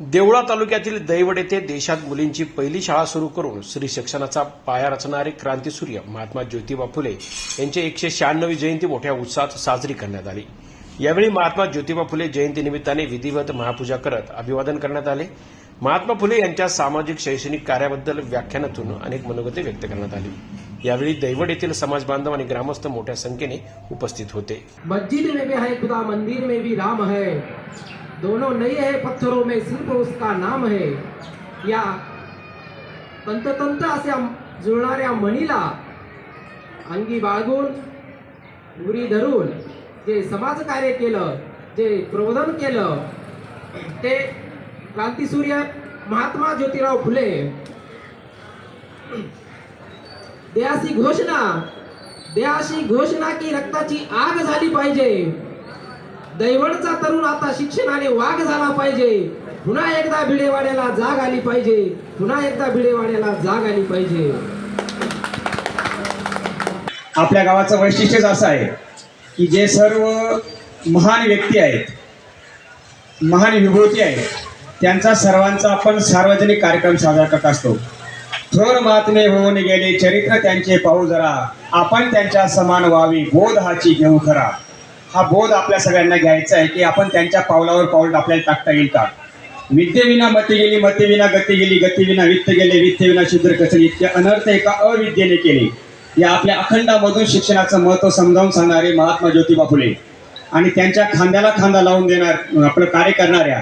देवळा तालुक्यातील दैवड येथे देशात मुलींची पहिली शाळा सुरू करून स्त्री शिक्षणाचा पाया रचणारे क्रांतीसूर्य महात्मा ज्योतिबा फुले यांची एकशे शहाण्णवी जयंती मोठ्या उत्साहात साजरी करण्यात आली. यावेळी महात्मा ज्योतिबा फुले जयंतीनिमित्ताने विधिवत महापूजा करत अभिवादन करण्यात आले. महात्मा फुले यांच्या सामाजिक शैक्षणिक कार्याबद्दल व्याख्यानातून अनेक मनोगते व्यक्त करण्यात आली. यावेळी दैवड येथील समाज बांधव आणि ग्रामस्थ मोठ्या संख्येने उपस्थित होते. मस्जिद में भी है खुदा मंदिर में भी राम है। दोनों नहीं है पत्थरों में सिर्फ उसका नाम है या तंततंत अशा जुळणाऱ्या मणीला अंगी बाळगून उरी धरून जे समाजकार्य केलं जे प्रबोधन केलं ते क्रांतीसूर्य महात्मा ज्योतिराव फुले. देहाशी घोषणा देहाशी घोषणा की रक्ताची आग झाली पाहिजे. दैवणचा तरुण आता शिक्षणाने वाघ झाला पाहिजे. पुन्हा एकदा भिडेवाड्याला जाग आली पाहिजे. पुन्हा एकदा भिडेवाड्याला जाग आली पाहिजे. आपल्या गावाचं वैशिष्ट्यच असं आहे की जे सर्व महान व्यक्ती आहेत महान विभूती आहेत त्यांचा सर्वांचा आपण सार्वजनिक कार्यक्रम साजरा करत असतो. थोर महात्मे होऊन गेले चरित्र त्यांचे पाहू जरा. आपण त्यांच्या समान व्हावी बोध हाची घेऊ खरा. हा बोध आपल्या सगळ्यांना घ्यायचा आहे की आपण त्यांच्या पावलावर पाऊल आपल्याला टाकता येईल का? विद्येविना मती गेली मतीविना गती गेली गतीविना वित्त गेले वित्तविना शूद्र कसले इतके अनर्थ एका अविद्येने केले. या आपल्या अखंडामधून शिक्षणाचं महत्त्व समजावून सांगणारे महात्मा ज्योतिबा फुले. आणि त्यांच्या खांद्याला खांदा लावून देणार आपलं कार्य करणाऱ्या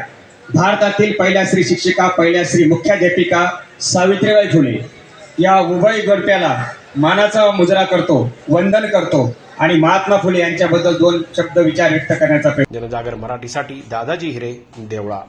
भारतातील पहिल्या स्त्री शिक्षिका पहिल्या स्त्री मुख्याध्यापिका सावित्रीबाई फुले. या उभय गडप्याला मानाचा मुजरा करतो वंदन करतो आणि महात्मा फुले यांच्याबद्दल दोन शब्द विचार व्यक्त करण्याचा प्रयत्न जनजागर मराठीसाठी दादाजी हिरे देवळा.